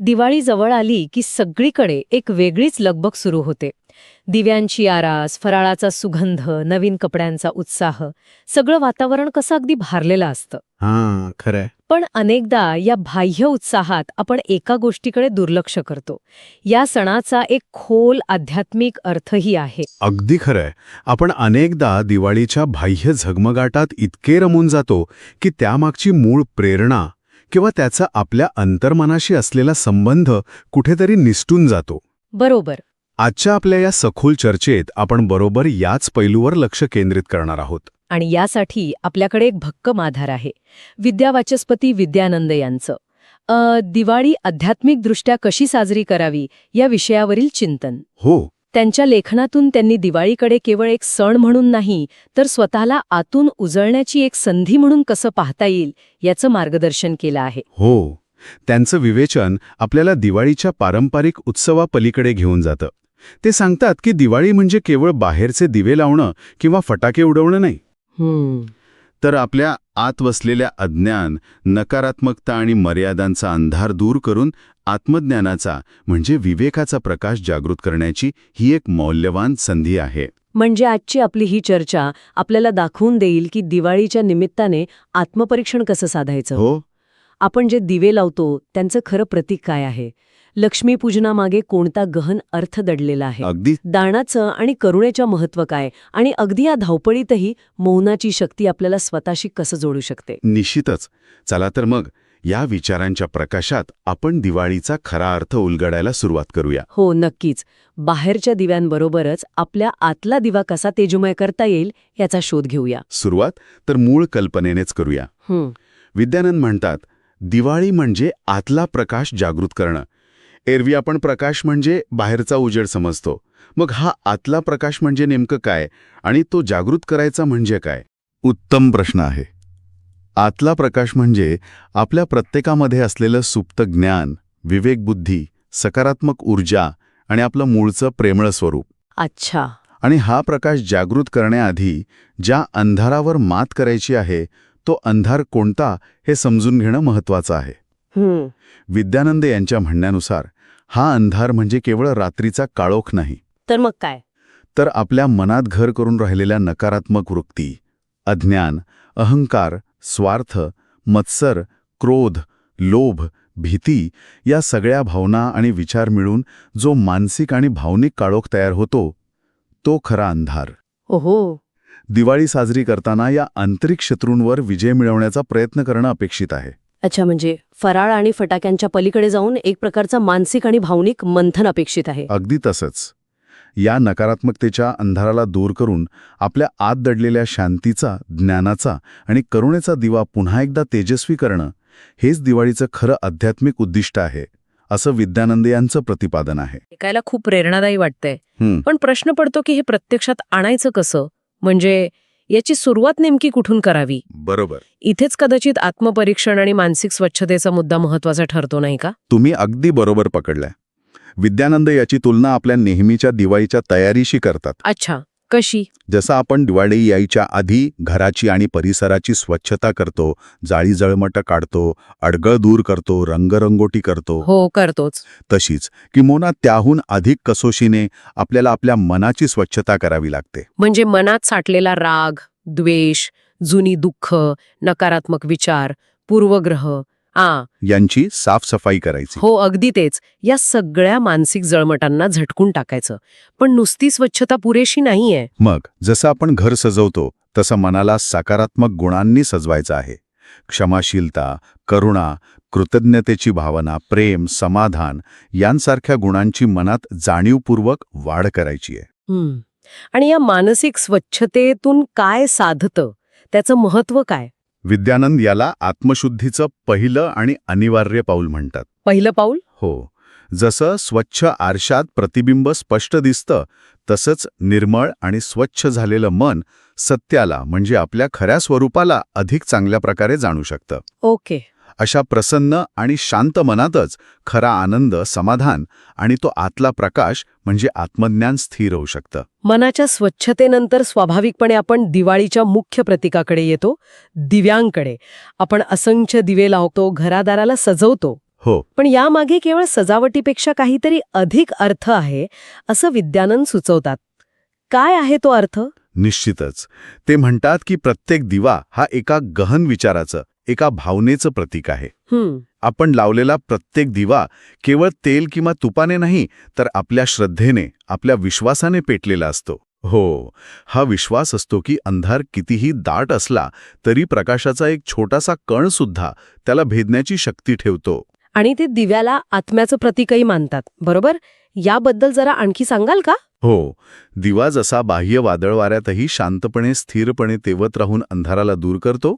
दिवाळी जवळ आली की सगळीकडे एक वेगळीच लगबग सुरू होते. दिव्यांची आरास फराळाचा सुगंध नवीन कपड्यांचा उत्साह सगळं वातावरण कसं अगदी भारलेलं असतं. हां खरंय. पण अनेकदा या बाह्य उत्साहात आपण एका गोष्टीकडे दुर्लक्ष करतो. या सणाचा एक खोल आध्यात्मिक अर्थही आहे. अगदी खरंय. आपण अनेकदा दिवाळीच्या बाह्य झगमगाटात इतके रमून जातो की त्यामागची मूळ प्रेरणा किंवा त्याचा आपल्या अंतर्मनाशी असलेला संबंध कुठेतरी निसटून जातो. बरोबर. आजच्या आपल्या या सखोल चर्चेत आपण बरोबर याच पैलूवर लक्ष केंद्रित करणार आहोत. आणि यासाठी आपल्याकडे एक भक्कम आधार आहे. विद्यावाचस्पती विद्यानंद यांचं. दिवाळी आध्यात्मिकदृष्ट्या कशी साजरी करावी या विषयावरील चिंतन. हो त्यांच्या लेखनातून त्यांनी दिवाळीकडे केवळ एक सण म्हणून नाही तर स्वतःला आतून उजळण्याची एक संधी म्हणून कसं पाहता येईल याचं मार्गदर्शन केलं आहे. हो त्यांचं विवेचन आपल्याला दिवाळीच्या पारंपरिक उत्सवापलीकडे घेऊन जातं. ते सांगतात की दिवाळी म्हणजे केवळ बाहेरचे दिवे लावणं किंवा फटाके उडवणं नाही. तर आपल्या आत वसलेल्या अज्ञान नकारात्मकता आणि मर्यादांचा अंधार दूर करून आत्मज्ञानाचा म्हणजे विवेकाचा प्रकाश जागृत करण्याची ही एक मौल्यवान संधी आहे. म्हणजे आजची आपली ही चर्चा आपल्याला दाखवून देईल की दिवाळीच्या निमित्ताने आत्मपरीक्षण कसं साधायचं. हो. आपण जे दिवे लावतो त्यांचं खरं प्रतीक काय आहे? लक्ष्मीपूजनामागे कोणता गहन अर्थ दडलेला आहे? अगदी. दानाचं आणि करुणेच्या महत्त्व काय? आणि अगदी या धावपळीतही मौनाची शक्ती आपल्याला स्वतःशी कसं जोडू शकते? निश्चितच. चला तर मग या विचारांच्या प्रकाशात आपण दिवाळीचा खरा अर्थ उलगडायला सुरुवात करूया. हो नक्कीच. बाहेरच्या दिव्यांबरोबरच आपल्या आतला दिवा कसा तेजोमय करता येईल याचा शोध घेऊया. सुरुवात तर मूळ कल्पनेनेच करूया. हं, विद्यानंद म्हणतात दिवाळी म्हणजे आतला प्रकाश जागृत करणं. एरवी आपण प्रकाश म्हणजे बाहेरचा उजेड समजतो. मग हा आतला प्रकाश म्हणजे नेमकं काय? आणि तो जागृत करायचा म्हणजे काय? उत्तम प्रश्न आहे. आतला प्रकाश म्हणजे आपल्या प्रत्येकामध्ये असलेलं सुप्त ज्ञान विवेकबुद्धी सकारात्मक ऊर्जा आणि आपलं मूळचं प्रेमळ स्वरूप. अच्छा. आणि हा प्रकाश जागृत करण्याआधी ज्या अंधारावर मात करायची आहे तो अंधार कोणता हे समजून घेणं महत्वाचं आहे. हं, विद्यानंद यांच्या म्हणण्यानुसार हा अंधार म्हणजे केवळ रात्रीचा काळोख नाही. तर मग काय? तर आपल्या मनात घर करून राहिलेल्या नकारात्मक वृत्ती अज्ञान अहंकार स्वार्थ मत्सर क्रोध लोभ भीती या सगळ्या भावना आणि विचार मिळून जो मानसिक आणि भावनिक काळोख तयार होतो तो खरा अंधार. ओहो. दिवाळी साजरी करताना या आंतरिक शत्रूंवर विजय मिळवण्याचा प्रयत्न करणं अपेक्षित आहे. अच्छा म्हणजे फराळ आणि फटाक्यांच्या पलीकडे जाऊन एक प्रकारचा मानसिक आणि भावनिक मंथन अपेक्षित आहे. अगदी तसंच. या नकारात्मकतेच्या अंधाराला दूर करून आपल्या आत दडलेल्या शांतीचा ज्ञानाचा आणि करुणेचा दिवा पुन्हा एकदा तेजस्वी करणं हेच दिवाळीचं खरं आध्यात्मिक उद्दिष्ट आहे असं विद्यानंद यांचं प्रतिपादन आहे. ऐकायला खूप प्रेरणादायी वाटतंय. पण प्रश्न पडतो की हे प्रत्यक्षात आणायचं कसं? म्हणजे याची सुरुवात नेमकी कुठून करावी? बरोबर. इथेच कदाचित आत्मपरीक्षण आणि मानसिक स्वच्छतेचा मुद्दा महत्त्वाचा ठरतो नाही का? तुम्ही अगदी बरोबर पकडलाय. विद्यानंद याची तुलना आपल्या नेहमीच्या दिवाळीच्या तयारीशी करतात. अच्छा. कशी? जसं आपण दिवाळी यायच्या आधी घराची आणि परिसराची स्वच्छता करतो जाळी जळमटं काढतो अडगळ दूर करतो रंगरंगोटी करतो. हो करतोच. तशीच किंबहुना त्याहून अधिक कसोशीने आपल्याला आपल्या मनाची स्वच्छता करावी लागते. म्हणजे मनात साठलेला राग द्वेष जुनी दुःख नकारात्मक विचार पूर्वग्रह यांची साफसफाई करायची. हो अगदी तेच. या सगळ्या मानसिक जळमटांना झटकून टाकायचं. पण नुसती स्वच्छता पुरेशी नाहीये. मग जसं आपण घर सजवतो तसं मनाला सकारात्मक गुणांनी सजवायचं आहे. क्षमाशीलता करुणा कृतज्ञतेची भावना प्रेम समाधान यांसारख्या गुणांची मनात जाणीवपूर्वक वाढ करायची आहे. आणि या मानसिक स्वच्छतेतून काय साधतं? त्याचं महत्त्व काय? विद्यानंद याला आत्मशुद्धीचं पहिलं आणि अनिवार्य पाऊल म्हणतात. पहिलं पाऊल? हो. जसं स्वच्छ आरशात प्रतिबिंब स्पष्ट दिसतं तसंच निर्मळ आणि स्वच्छ झालेलं मन सत्याला म्हणजे आपल्या खऱ्या स्वरूपाला अधिक चांगल्या प्रकारे जाणू शकतं. ओके. अशा प्रसन्न आणि शांत मनातच खरा आनंद समाधान आणि तो आतला प्रकाश म्हणजे आत्मज्ञान स्थिर होऊ शकतं. मनाच्या स्वच्छतेनंतर स्वाभाविकपणे आपण दिवाळीच्या मुख्य प्रतीकाकडे येतो दिव्यांकडे. आपण असंख्य दिवे लावतो घरादाराला सजवतो. हो. पण यामागे केवळ सजावटीपेक्षा काहीतरी अधिक अर्थ आहे असं विद्यानंद सुचवतात. काय आहे तो अर्थ? निश्चितच. ते म्हणतात की प्रत्येक दिवा हा एका गहन विचाराचं एका भावनेचं प्रतीक आहे. आपण लावलेला प्रत्येक दिवा केवळ तेल किंवा तुपाने नाही तर आपल्या श्रद्धेने आपल्या विश्वासाने पेटलेला असतो. हो हा विश्वास असतो की अंधार कितीही दाट असला तरी प्रकाशाचा एक छोटासा कण सुद्धा त्याला भेदण्याची शक्ती ठेवतो. आणि ते दिव्याला आत्म्याचं प्रतीकही मानतात बरोबर? याबद्दल जरा आणखी सांगाल का? हो दिवा जसा बाह्य वादळ वाऱ्यातही शांतपणे स्थिरपणे तेवत राहून अंधाराला दूर करतो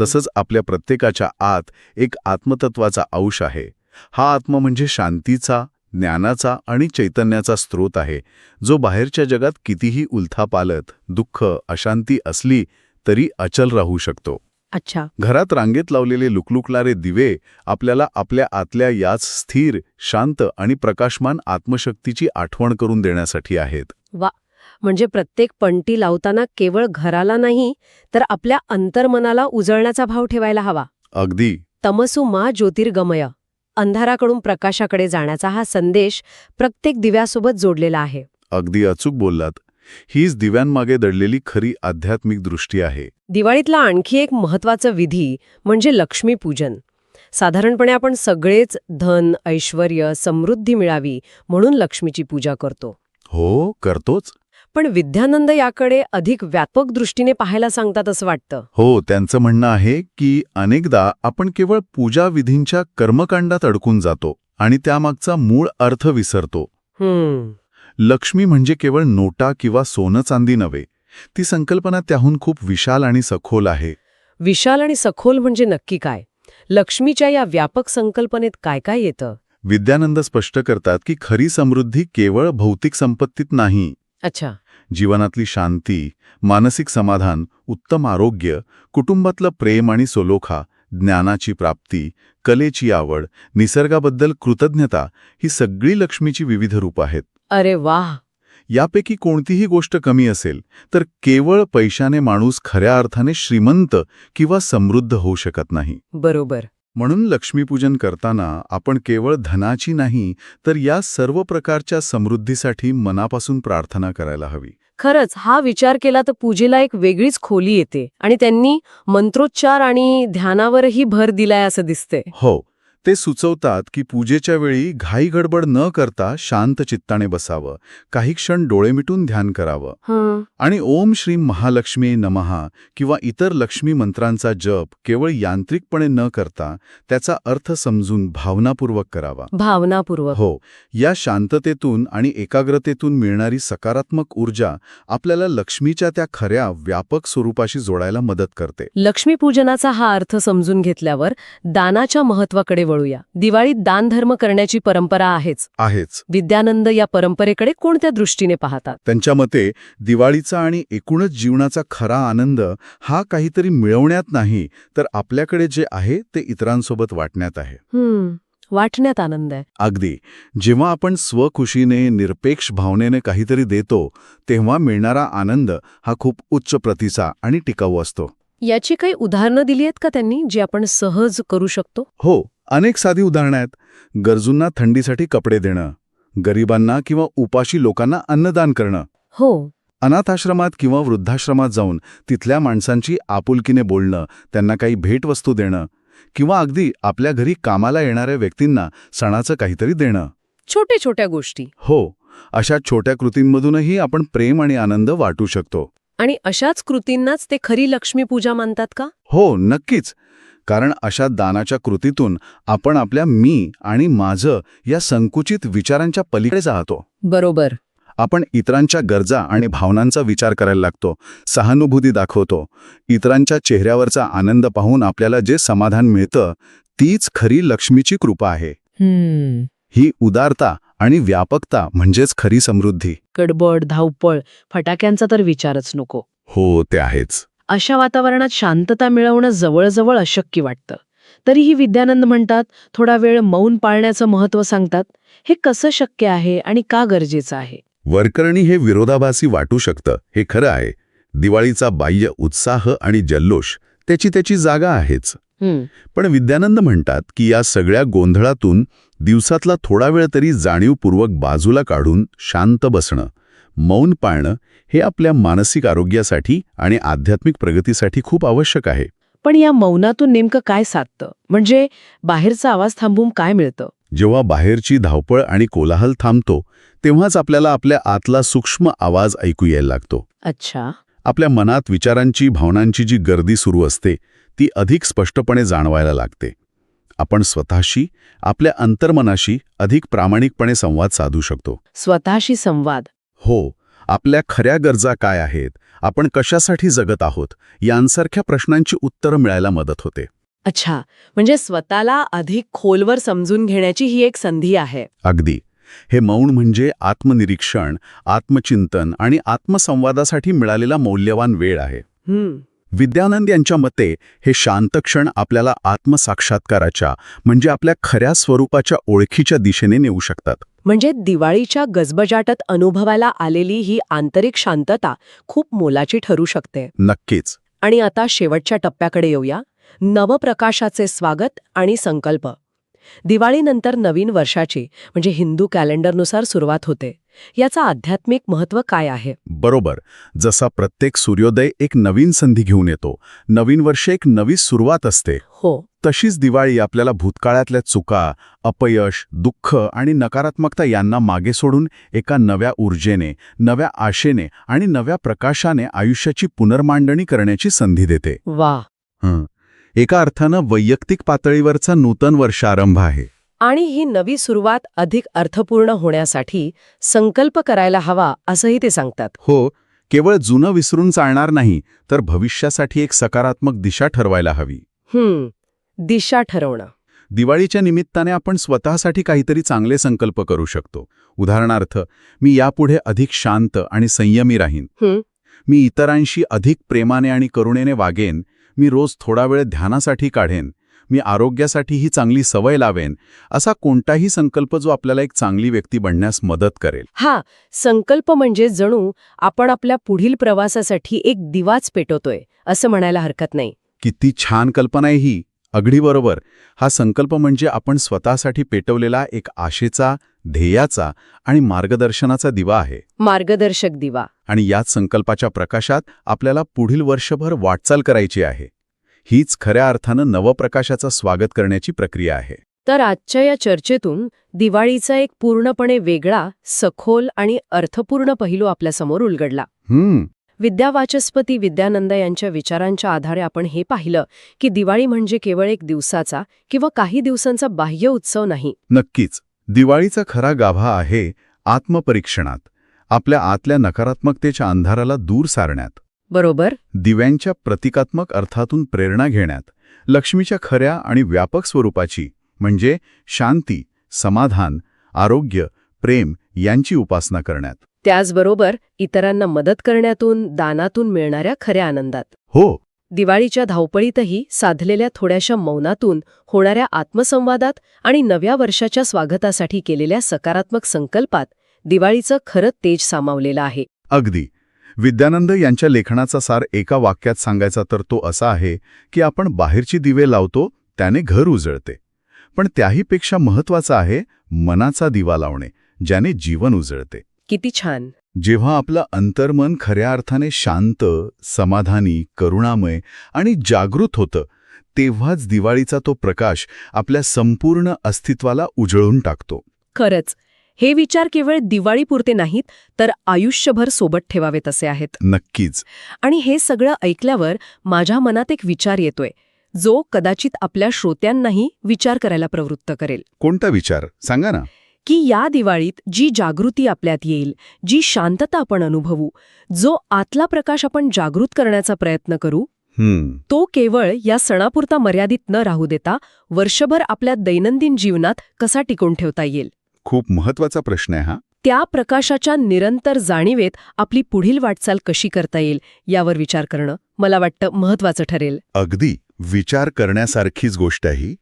तसंच आपल्या प्रत्येकाच्या आत एक आत्मतत्वाचा अंश आहे. हा आत्मा म्हणजे शांतीचा ज्ञानाचा आणि चैतन्याचा स्रोत आहे जो बाहेरच्या जगात कितीही उलथापालत दुःख अशांती असली तरी अचल राहू शकतो. अच्छा. घरात रांगेत लावलेले लुकलुकणारे दिवे आपल्याला आपल्या आतल्या याच स्थिर शांत आणि प्रकाशमान आत्मशक्तीची आठवण करून देण्यासाठी आहेत. म्हणजे प्रत्येक पंटी लावताना केवळ घराला नाही तर आपल्या अंतर्मनाला उजळण्याचा भाव ठेवायला हवा. अगदी. तमसू मा ज्योतिर्गमय. अंधाराकडून प्रकाशाकडे जाण्याचा हा संदेश प्रत्येक दिव्यासोबत जोडलेला आहे. अगदी अचूक बोललात. हीच दिव्यांमागे दडलेली खरी आध्यात्मिक दृष्टी आहे. दिवाळीतला आणखी एक महत्वाचं विधी म्हणजे लक्ष्मीपूजन. साधारणपणे आपण सगळेच धन ऐश्वर समृद्धी मिळावी म्हणून लक्ष्मीची पूजा करतो. हो करतोच. पण विद्यानंद याकडे अधिक व्यापक दृष्टीने पाहायला सांगतात असं वाटतं. हो त्यांचं म्हणणं आहे की अनेकदा आपण केवळ पूजा विधींच्या कर्मकांडात अडकून जातो आणि त्यामागचा मूळ अर्थ विसरतो. हम्म. लक्ष्मी म्हणजे केवळ नोटा किंवा सोनं चांदी नव्हे ती संकल्पना त्याहून खूप विशाल आणि सखोल आहे. विशाल आणि सखोल म्हणजे नक्की काय? लक्ष्मीच्या या व्यापक संकल्पनेत काय काय येतं? विद्यानंद स्पष्ट करतात की खरी समृद्धी केवळ भौतिक संपत्तीत नाही. अच्छा. जीवनातली शांती मानसिक समाधान उत्तम आरोग्य कुटुंबातलं प्रेम आणि सोलोखा ज्ञानाची प्राप्ती कलेची आवड निसर्गाबद्दल कृतज्ञता ही सगळी लक्ष्मीची विविध रूप आहेत. अरे वाह! यापैकी कोणतीही गोष्ट कमी असेल तर केवळ पैशाने माणूस खऱ्या अर्थाने श्रीमंत किंवा समृद्ध होऊ शकत नाही. बरोबर. म्हणून लक्ष्मीपूजन करताना आपण केवळ धनाची नाही तर या सर्व प्रकारच्या समृद्धीसाठी मनापासून प्रार्थना करायला हवी. खरंच हा विचार केला तर पूजेला एक वेगळीच खोली येते आणि त्यांनी मंत्रोच्चार आणि ध्यानावरही भर दिलाय असं दिसतंय. हो ते सुचवतात की पूजेच्या वेळी घाई गडबड न करता शांत चित्ताने बसावं. काही क्षण डोळे मिटून ध्यान करावं. आणि ओम श्री महालक्ष्मी नमहा किंवा इतर लक्ष्मी मंत्रांचा जप केवळ यांत्रिकपणे न करता त्याचा अर्थ समजून भावनापूर्वक करावा. भावनापूर्वक. हो या शांततेतून आणि एकाग्रतेतून मिळणारी सकारात्मक ऊर्जा आपल्याला लक्ष्मीच्या त्या खऱ्या व्यापक स्वरूपाशी जोडायला मदत करते. लक्ष्मीपूजनाचा हा अर्थ समजून घेतल्यावर दानाच्या महत्वाकडे वळूया. दिवाळीत दानधर्म करण्याची परंपरा आहेच. आहेच. विद्यानंद या परंपरेकडे कोणत्या दृष्टीने पाहतात? त्यांच्या मते दिवाळीचा आणि एकूणच जीवनाचा खरा आनंद हा काहीतरी मिळवण्यात नाही तर आपल्याकडे जे आहे ते इतरांसोबत वाटण्यात आहे. हम्म वाटण्यात आनंद आहे. अगदी. जेव्हा आपण स्वखुशीने निरपेक्ष भावनेने काहीतरी देतो तेव्हा मिळणारा आनंद हा खूप उच्च प्रतीचा आणि टिकाऊ असतो. याची काही उदाहरणं दिली आहेत का त्यांनी जी आपण सहज करू शकतो? हो. अनेक साधी उदाहरणं आहेत. गरजूंना थंडीसाठी कपडे देणं गरिबांना किंवा उपाशी लोकांना अन्नदान करणं. हो. अनाथाश्रमात किंवा वृद्धाश्रमात जाऊन तिथल्या माणसांची आपुलकीने बोलणं त्यांना काही भेटवस्तू देणं किंवा अगदी आपल्या घरी कामाला येणाऱ्या व्यक्तींना सणाचं काहीतरी देणं. छोटे छोट्या गोष्टी. हो अशा छोट्या कृतींमधूनही आपण प्रेम आणि आनंद वाटू शकतो. आणि अशाच कृतींनाच ते खरी लक्ष्मीपूजा मानतात का? हो नक्कीच. कारण अशा दानाच्या कृतीतून आपण आपल्या मी आणि माझं या संकुचित विचारांच्या पलीकडे जातो. बरोबर. आपण इतरांच्या गरजा आणि भावनांचा विचार करायला लागतो सहानुभूती दाखवतो इतरांच्या चेहऱ्यावरचा आनंद पाहून आपल्याला जे समाधान मिळतं तीच खरी लक्ष्मीची कृपा आहे. हम्म. ही उदारता आणि व्यापकता म्हणजेच खरी समृद्धी. गडबड धावपळ फटाक्यांचा तर विचारच नको. हो ते आहेच. अशा वातावरणात शांतता मिळवणं जवळजवळ अशक्य वाटतं. तरीही विद्यानंद म्हणतात थोडा वेळ मौन पाळण्याचं महत्त्व सांगतात. हे कसं शक्य आहे आणि का गरजेचं आहे? वरकरणी हे विरोधाभासी वाटू शकतं. हे खरं आहे. दिवाळीचा बाह्य उत्साह आणि जल्लोष त्याची त्याची जागा आहेच. पण विद्यानंद म्हणतात की या सगळ्या गोंधळातून दिवसातला थोडा वेळ तरी जाणीवपूर्वक बाजूला काढून शांत बसणं मौन पाळणं हे आपल्या मानसिक आरोग्यासाठी आणि आध्यात्मिक प्रगतीसाठी खूप आवश्यक आहे. पण या मौनातून नेमकं काय साधतं? म्हणजे बाहेरचा आवाज थांबवून काय मिळतं? जेव्हा बाहेरची धावपळ आणि कोलाहल थांबतो तेव्हाच आपल्याला आपल्या आतला सूक्ष्म आवाज ऐकू यायला लागतो. अच्छा. आपल्या मनात विचारांची भावनांची जी गर्दी सुरू असते ती अधिक स्पष्टपणे जाणवायला लागते. आपण स्वतःशी आपल्या अंतर्मनाशी अधिक प्रामाणिकपणे संवाद साधू शकतो. स्वतःशी संवाद. हो आपल्या खऱ्या गरजा काय आहेत? आपण कशासाठी जगत आहोत? यांसारख्या प्रश्नांची उत्तरं मिळायला मदत होते. अच्छा म्हणजे स्वतःला अधिक खोलवर समजून घेण्याची ही एक संधी आहे. अगदी. हे मौन म्हणजे आत्मनिरीक्षण आत्मचिंतन आणि आत्मसंवादासाठी मिळालेला मौल्यवान वेळ आहे. हम्म. विद्यानंद यांच्या मते हे शांत क्षण आपल्याला आत्मसाक्षात्काराच्या म्हणजे आपल्या खऱ्या स्वरूपाच्या ओळखीच्या दिशेने नेऊ शकतात. म्हणजे दिवाळीच्या गजबजाटात अनुभवायला आलेली ही आंतरिक शांतता खूप मोलाची ठरू शकते. नक्कीच. आणि आता शेवटच्या टप्प्याकडे येऊया. नवप्रकाशाचे स्वागत आणि संकल्प. दिवाळीनंतर नवीन वर्षाची म्हणजे हिंदू कॅलेंडरनुसार सुरुवात होते. याचा आध्यात्मिक महत्त्व काय आहे? बरोबर. जसा प्रत्येक सूर्योदय एक नवीन संधी घेऊन येतो नवीन वर्ष एक नवी सुरुवात असते. हो. तशीच दिवाळी आपल्याला भूतकाळातल्या चुका अपयश दुःख आणि नकारात्मकता यांना मागे सोडून एका नव्या ऊर्जेने नव्या आशेने आणि नव्या प्रकाशाने आयुष्याची पुनर्मांडणी करण्याची संधी देते. वा. हं. एका अर्थानं वैयक्तिक पातळीवरचा नूतन वर्षारंभ आहे. आणि ही नवी सुरुवात अधिक अर्थपूर्ण होण्यासाठी संकल्प करायला हवा असंही ते सांगतात. हो केवळ जुनं विसरून चालणार नाही तर भविष्यासाठी एक सकारात्मक दिशा ठरवायला हवी. हम्म दिशा ठरवणं. दिवाळीच्या निमित्ताने आपण स्वतःसाठी काहीतरी चांगले संकल्प करू शकतो. उदाहरणार्थ मी यापुढे अधिक शांत आणि संयमी राहीन. मी इतरांशी अधिक प्रेमाने आणि करुणेने वागेन. मी रोज थोडा वेळ ध्यानासाठी काढेन. मी आरोग्यासाठी ही चांगली सवय लावेन. असा कोणताही संकल्प जो आपल्याला एक चांगली व्यक्ती बनण्यास मदत करेल. हा संकल्प म्हणजे जणू आपण आपल्या पुढील प्रवासासाठी एक दिवाच पेटवतोय असं म्हणायला हरकत नाही. किती छान कल्पना आहे ही. अगदी बरोबर हा संकल्प म्हणजे आपण स्वतःसाठी पेटवलेला एक आशेचा ध्येयाचा आणि मार्गदर्शनाचा दिवा आहे. मार्गदर्शक दिवा. आणि याच संकल्पाच्या प्रकाशात आपल्याला पुढील वर्षभर वाटचाल करायची आहे. हीच खऱ्या अर्थानं नवप्रकाशाचं स्वागत करण्याची प्रक्रिया आहे. तर आजच्या या चर्चेतून दिवाळीचा एक पूर्णपणे वेगळा सखोल आणि अर्थपूर्ण पैलू आपल्यासमोर उलगडला. हम्म. विद्यावाचस्पती विद्यानंद यांच्या विचारांच्या आधारे आपण हे पाहिलं की दिवाळी म्हणजे केवळ एक दिवसाचा किंवा काही दिवसांचा बाह्य उत्सव नाही. नक्कीच. दिवाळीचा खरा गाभा आहे आत्मपरीक्षणात आपल्या आतल्या नकारात्मकतेच्या अंधाराला दूर सारण्यात. बरोबर? दिव्यांच्या प्रतिकात्मक अर्थातून प्रेरणा घेण्यात लक्ष्मीच्या खऱ्या आणि व्यापक स्वरूपाची म्हणजे शांती समाधान आरोग्य प्रेम यांची उपासना करण्यात. त्याचबरोबर इतरांना मदत करण्यातून दानातून मिळणाऱ्या खऱ्या आनंदात. हो. दिवाळीच्या धावपळीतही साधलेल्या थोड्याशा मौनातून होणाऱ्या आत्मसंवादात आणि नव्या वर्षाच्या स्वागतासाठी केलेल्या सकारात्मक संकल्पात दिवाळीचं खरं तेज सामावलेलं आहे. अगदी. विद्यानंद यांच्या लेखनाचा सार एका वाक्यात सांगायचा तर तो असा आहे की आपण बाहेरची दिवे लावतो त्याने घर उजळते. पण त्याहीपेक्षा महत्त्वाचा आहे मनाचा दिवा लावणे ज्याने जीवन उजळते. किती छान. जेव्हा आपलं अंतर्मन खऱ्या अर्थाने शांत समाधानी करुणामय आणि जागृत होतं तेव्हाच दिवाळीचा तो प्रकाश आपल्या संपूर्ण अस्तित्वाला उजळून टाकतो. खरंच हे विचार केवळ दिवाळीपुरते नाहीत तर आयुष्यभर सोबत ठेवावेत असे आहेत. नक्कीच. आणि हे सगळं ऐकल्यावर माझ्या मनात एक विचार येतोय जो कदाचित आपल्या श्रोत्यांनाही विचार करायला प्रवृत्त करेल. कोणता विचार? सांगा ना. की या दिवाळीत जी जागृती आपल्यात येईल जी शांतता आपण अनुभवू जो आतला प्रकाश आपण जागृत करण्याचा प्रयत्न करू तो केवळ या सणापुरता मर्यादित न राहू देता वर्षभर आपल्या दैनंदिन जीवनात कसा टिकून ठेवता येईल? खूप महत्त्वाचा प्रश्न आहे हा. त्या प्रकाशाच्या निरंतर जाणीवेत आपली पुढील वाटचाल कशी करता येईल यावर विचार करणं मला वाटतं महत्वाचं ठरेल. अगदी. विचार करण्यासारखीच गोष्ट आहे ही.